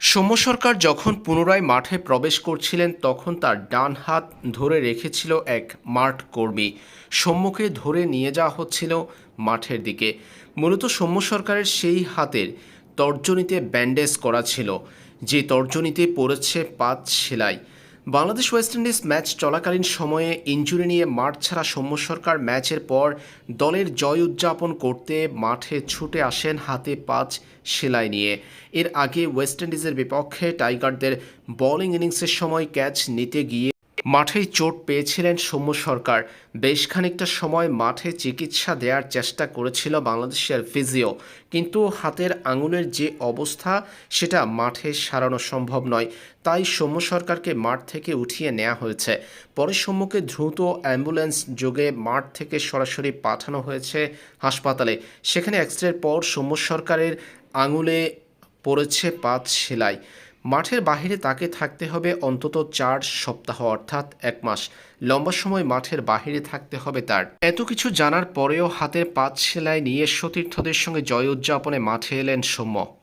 সৌম্য সরকার যখন পুনরায় মাঠে প্রবেশ করছিলেন, তখন তার ডান হাত ধরে রেখেছিল এক মাঠ কর্মী। সৌম্যকে ধরে নিয়ে যাওয়া হচ্ছিল মাঠের দিকে। মূলত সৌম্য সরকারের সেই হাতের তর্জনীতে ব্যান্ডেজ করা ছিল, যে তর্জনীতে পড়েছে পাঁচ সেলাই। বাংলাদেশ ওয়েস্ট ইন্ডিজ ম্যাচ চলাকালীন সময়ে ইঞ্জুরি নিয়ে মাঠ ছাড়া সৌম্য সরকার ম্যাচের পর দলের জয় উদযাপন করতে মাঠে ছুটে আসেন হাতে পাঁচ সেলাই নিয়ে। এর আগে ওয়েস্ট ইন্ডিজের বিপক্ষে টাইগারদের বোলিং ইনিংসের সময় ক্যাচ নিতে গিয়ে মাঠেই চোট পেয়েছিলেন সৌম্য সরকার। বেশ খানিকটা সময় মাঠে চিকিৎসা দেওয়ার চেষ্টা করেছিল বাংলাদেশের ফিজিও। কিন্তু হাতের আঙুলের যে অবস্থা, সেটা মাঠে সারানো সম্ভব নয়। তাই সৌম্য সরকারকে মাঠ থেকে উঠিয়ে নেওয়া হয়েছে। পরে সৌম্যকে দ্রুত অ্যাম্বুলেন্স যোগে মাঠ থেকে সরাসরি পাঠানো হয়েছে হাসপাতালে। সেখানে এক্সরের পর সৌম্য সরকারের আঙুলে পড়েছে পাঁচ সেলাই। মাঠের বাহিরে তাকে থাকতে হবে অন্তত চার সপ্তাহ, অর্থাৎ এক মাস। লম্বা সময় মাঠের বাহিরে থাকতে হবে তার। এত কিছু জানার পরেও হাতের পাঁচ সেলাই নিয়ে সতীর্থদের সঙ্গে জয় উদযাপনে মাঠে এলেন সৌম্য।